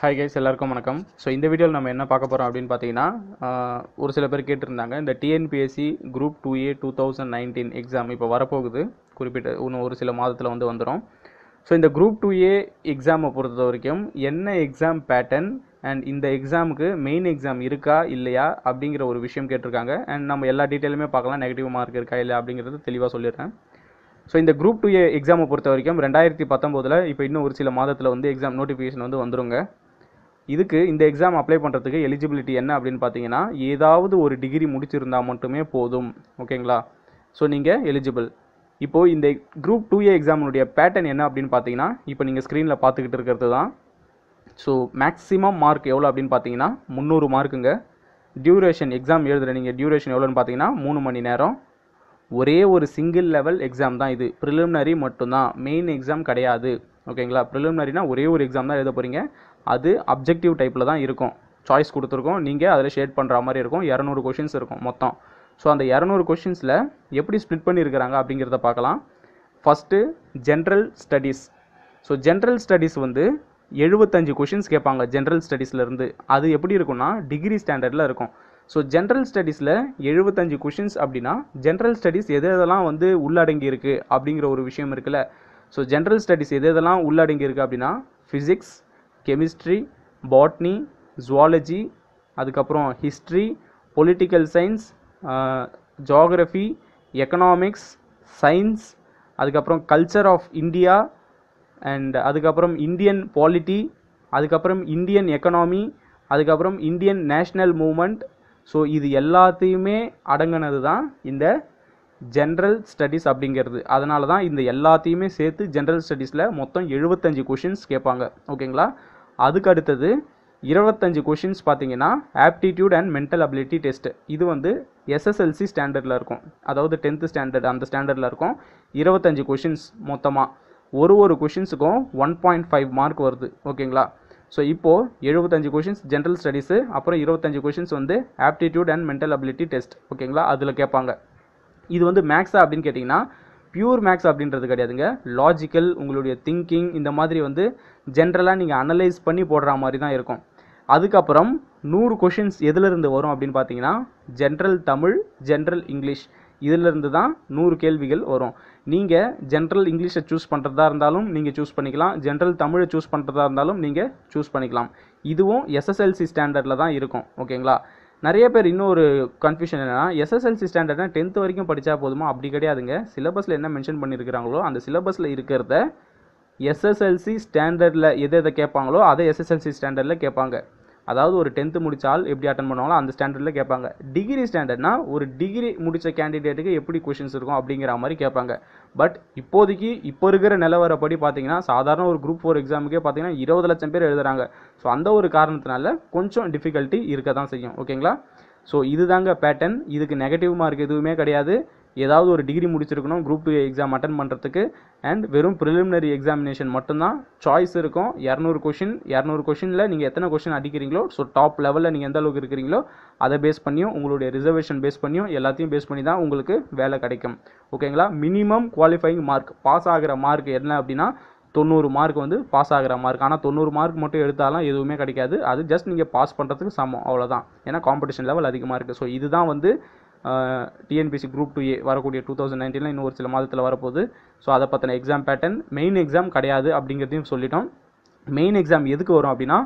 Hi guys எல்லாருக்கும் வணக்கம். So இந்த வீடியோவில் நம்ம என்ன பார்க்க போகிறோம் அப்படின்னு பார்த்தீங்கன்னா ஒரு சில பேர் கேட்டிருந்தாங்க இந்த TNPSC group two A two thousand nineteen exam இப்போ வரப்போகுது. குறிப்பிட்ட இன்னும் ஒரு சில மாதத்தில் வந்து வந்துடும் ஸோ இந்த குரூப் டூ ஏ எக்ஸாமை பொறுத்த வரைக்கும் என்ன எக்ஸாம் பேட்டர்ன் அண்ட் இந்த எக்ஸாமுக்கு மெயின் எக்ஸாம் இருக்கா இல்லையா அப்படிங்கிற ஒரு விஷயம் கேட்டிருக்காங்க. அண்ட் நம்ம எல்லா டீட்டெயிலுமே பார்க்கலாம் நெகட்டிவ் மார்க் இருக்கா இல்லை அப்படிங்கிறது தெளிவாக சொல்லிடுறேன். ஸோ இந்த குரூப் டூ ஏ எக்ஸாமை பொறுத்த வரைக்கும் ரெண்டாயிரத்தி பத்தொம்போதில் இப்போ இன்னும் ஒரு சில மாதத்தில் வந்து எக்ஸாம் நோட்டிஃபிகேஷன் வந்து வந்துருங்க. இதுக்கு இந்த எக்ஸாம் அப்ளை பண்ணுறதுக்கு எலிஜிபிலிட்டி என்ன அப்படின்னு பார்த்தீங்கன்னா ஏதாவது ஒரு டிகிரி முடிச்சிருந்தால் மட்டுமே போதும். ஓகேங்களா? ஸோ நீங்கள் எலிஜிபிள் இப்போது இந்த குரூப் டூ ஏ எக்ஸாமினுடைய பேட்டர்ன் என்ன அப்படின்னு பார்த்தீங்கன்னா இப்போ நீங்கள் ஸ்க்ரீனில் பார்த்துக்கிட்டு இருக்கிறது தான். ஸோ மேக்ஸிமம் மார்க் எவ்வளோ அப்படின்னு பார்த்தீங்கன்னா முந்நூறு மார்க்குங்க டியூரேஷன் எக்ஸாம் எழுதுகிற நீங்கள் டியூரேஷன் எவ்வளோன்னு பார்த்தீங்கன்னா மூணு மணி நேரம். ஒரே ஒரு சிங்கிள் லெவல் எக்ஸாம் தான் இது. ப்ரிலிமினரி மட்டும்தான். மெயின் எக்ஸாம் கிடையாது. ஓகேங்களா? ப்ரிலிமினரினா ஒரே ஒரு எக்ஸாம் தான் எழுத போகிறீங்க அது அப்ஜெக்டிவ் டைப்பில் தான் இருக்கும். சாய்ஸ் கொடுத்துருக்கோம். நீங்கள் அதில் ஷேட் பண்ணுற மாதிரி இருக்கும். இரநூறு கொஷின்ஸ் இருக்கும் மொத்தம். ஸோ அந்த இரநூறு கொஷின்ஸில் எப்படி ஸ்ப்ளிட் பண்ணியிருக்கிறாங்க அப்படிங்கிறத பார்க்கலாம். First general studies so general studies வந்து எழுபத்தஞ்சு கொஷின்ஸ் கேட்பாங்க ஜென்ரல் ஸ்டடீஸ்லேருந்து அது எப்படி இருக்கும்னா டிகிரி ஸ்டாண்டர்டில் இருக்கும். ஸோ ஜென்ரல் ஸ்டடீஸில் எழுபத்தஞ்சு கொஷின்ஸ் அப்படின்னா ஜென்ரல் ஸ்டடீஸ் எது எதெல்லாம் வந்து உள்ளடங்கி இருக்குது அப்படிங்கிற ஒரு விஷயம் இருக்குல்ல. ஸோ ஜென்ரல் ஸ்டடீஸ் எது எதெல்லாம் உள்ளடங்கி இருக்குது அப்படின்னா ஃபிசிக்ஸ் கெமிஸ்ட்ரி பாட்னி ஜுவாலஜி அதுக்கப்புறம் history political science geography economics science அதுக்கப்புறம் கல்ச்சர் ஆஃப் இந்தியா அண்ட் அதுக்கப்புறம் இந்தியன் பாலிட்டி அதுக்கப்புறம் இந்தியன் எக்கனாமி அதுக்கப்புறம் இந்தியன் நேஷ்னல் மூமெண்ட் ஸோ இது எல்லாத்தையுமே அடங்கினது தான் இந்த ஜென்ரல் ஸ்டடீஸ் அப்படிங்கிறது. அதனால தான் இந்த எல்லாத்தையுமே சேர்த்து ஜென்ரல் ஸ்டடீஸில் மொத்தம் எழுபத்தஞ்சு கொஷின்ஸ் கேட்பாங்க. ஓகேங்களா அதுக்கு அடுத்தது இருபத்தஞ்சு கொஷின்ஸ் பார்த்தீங்கன்னா aptitude and mental ability test இது வந்து எஸ்எஸ்எல்சி ஸ்டாண்டர்டில் இருக்கும். அதாவது டென்த்து ஸ்டாண்டர்ட் அந்த ஸ்டாண்டர்டில் இருக்கும். இருபத்தஞ்சு கொஷின்ஸ் மொத்தமாக ஒரு ஒரு கொஷின்ஸுக்கும் ஒன் பாயிண்ட் ஃபைவ் மார்க் வருது. ஓகேங்களா? ஸோ இப்போது எழுபத்தஞ்சு கொஷின்ஸ் ஜென்ரல் ஸ்டடீஸு அப்புறம் இருபத்தஞ்சு கொஷின்ஸ் வந்து aptitude and mental ability test ஓகேங்களா? அதில் கேட்பாங்க. இது வந்து மேக்ஸா அப்படின்னு கேட்டிங்கன்னா பியூர் மேக்ஸ் அப்படின்றது கிடையாதுங்க. லாஜிக்கல் உங்களுடைய திங்கிங் இந்த மாதிரி வந்து ஜென்ரலாக நீங்கள் அனலைஸ் பண்ணி போடுற மாதிரி தான் இருக்கும். அதுக்கப்புறம் நூறு கொஷின்ஸ் எதுலேருந்து வரும் அப்படின்னு பார்த்தீங்கன்னா ஜென்ரல் தமிழ் ஜென்ரல் இங்கிலீஷ் இதிலிருந்து தான் நூறு கேள்விகள் வரும். நீங்கள் ஜென்ரல் இங்கிலீஷை சூஸ் பண்ணுறதா இருந்தாலும் நீங்கள் சூஸ் பண்ணிக்கலாம். ஜென்ரல் தமிழை சூஸ் பண்ணுறதா இருந்தாலும் நீங்கள் சூஸ் பண்ணிக்கலாம். இதுவும் எஸ்எஸ்எல்சி ஸ்டாண்டர்டில் தான் இருக்கும். ஓகேங்களா நிறைய பேர் இன்னொரு கன்ஃபியூஷன் என்னென்னா எஸ்எஸ்எல்சி ஸ்டாண்டர்ட்னா டென்த் வரைக்கும் படித்தா போதுமா? அப்படி கிடையாதுங்க. சிலபஸில் என்ன மென்ஷன் பண்ணியிருக்கிறாங்களோ அந்த சிலபஸில் இருக்கிறத எஸ்எஸ்எல்சி ஸ்டாண்டர்டில் எது எதை கேட்பாங்களோ அதை எஸ்எஸ்எல்சி ஸ்டாண்டர்டில் கேட்பாங்க. அதாவது ஒரு டென்த்து முடிச்சால் எப்படி அட்டன் பண்ணுவாங்களோ அந்த ஸ்டாண்டர்டில் கேட்பாங்க. டிகிரி ஸ்டாண்டர்ட்னா ஒரு டிகிரி முடித்த கேண்டிடேட்டுக்கு எப்படி கொஷின்ஸ் இருக்கும் அப்படிங்கிற மாதிரி கேட்பாங்க. பட் இப்போதைக்கு இப்போ இருக்கிற நிலவரப்படி பார்த்தீங்கன்னா சாதாரண ஒரு குரூப் ஃபோர் எக்ஸாமுக்கே பார்த்தீங்கன்னா இருபது லட்சம் பேர் எழுதுறாங்க. ஸோ அந்த ஒரு காரணத்தினால கொஞ்சம் டிஃபிகல்ட்டி இருக்க தான் செய்யும் ஓகேங்களா ஸோ இதுதாங்க பேட்டர்ன் இதுக்கு நெகட்டிவ் மார்க் எதுவுமே கிடையாது. ஏதாவது ஒரு டிகிரி முடிச்சிருக்கணும் குரூப் டூ எக்ஸாம் அட்டன் பண்ணுறதுக்கு அண்ட் வெறும் ப்ரிலிமினரி எக்ஸாமினேஷன் மட்டும்தான். சாய்ஸ் இருக்கும். இரநூறு கொஷின் இரநூறு கொஷினில் நீங்கள் எத்தனை கொஷின் அடிக்கிறீங்களோ ஸோ டாப் லெவலில் நீங்கள் எந்த அளவுக்கு இருக்கிறீங்களோ அதை பேஸ் பண்ணியும் உங்களுடைய ரிசர்வேஷன் பேஸ் பண்ணியும் எல்லாத்தையும் பேஸ் பண்ணி தான் உங்களுக்கு வேலை கிடைக்கும். ஓகேங்களா மினிமம் குவாலிஃபைங் மார்க் பாஸ் ஆகிற மார்க் என்ன அப்படின்னா தொண்ணூறு மார்க் வந்து பாஸ் ஆகிற மார்க் ஆனால் தொண்ணூறு மார்க் மட்டும் எடுத்தாலும் எதுவுமே கிடைக்காது. அது ஜஸ்ட் நீங்கள் பாஸ் பண்ணுறதுக்கு சமம். அவ்வளோதான் ஏன்னா காம்படிஷன் லெவல் அதிகமாக இருக்குது ஸோ இதுதான் வந்து டிஎன்பிசி குரூப் டூ ஏ வரக்கூடிய டூ தௌசண்ட் நைன்டீனில் இன்னும் ஒரு சில மாதத்தில் வரப்போகுது. ஸோ அதை பற்றின எக்ஸாம் பேட்டர்ன் மெயின் எக்ஸாம் கிடையாது அப்படிங்கிறதையும் சொல்லிட்டோம். மெயின் எக்ஸாம் எதுக்கு வரும் அப்படின்னா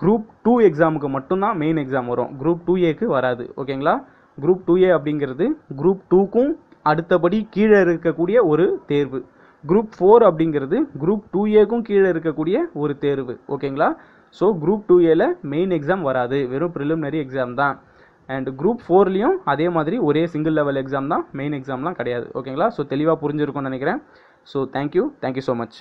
குரூப் டூ எக்ஸாமுக்கு மட்டும்தான் மெயின் எக்ஸாம் வரும். குரூப் டூ ஏக்கு வராது ஓகேங்களா? குரூப் டூ ஏ அப்படிங்கிறது குரூப் டூக்கும் அடுத்தபடி கீழே இருக்கக்கூடிய ஒரு தேர்வு. குரூப் ஃபோர் அப்படிங்கிறது குரூப் டூ ஏக்கும் கீழே இருக்கக்கூடிய ஒரு தேர்வு ஓகேங்களா? ஸோ குரூப் டூ ஏல மெயின் எக்ஸாம் வராது. வெறும் ப்ரிலிமினரி எக்ஸாம் தான். அண்ட் குரூப் ஃபோர்லேயும் அதே மாதிரி ஒரே சிங்கிள் லெவல் எக்ஸாம் தான் மெயின் எக்ஸாம்லாம் கிடையாது. ஓகேங்களா ஸோ தெளிவாக புரிஞ்சிருக்கும்னு நினைக்கிறேன். So thank you thank you so much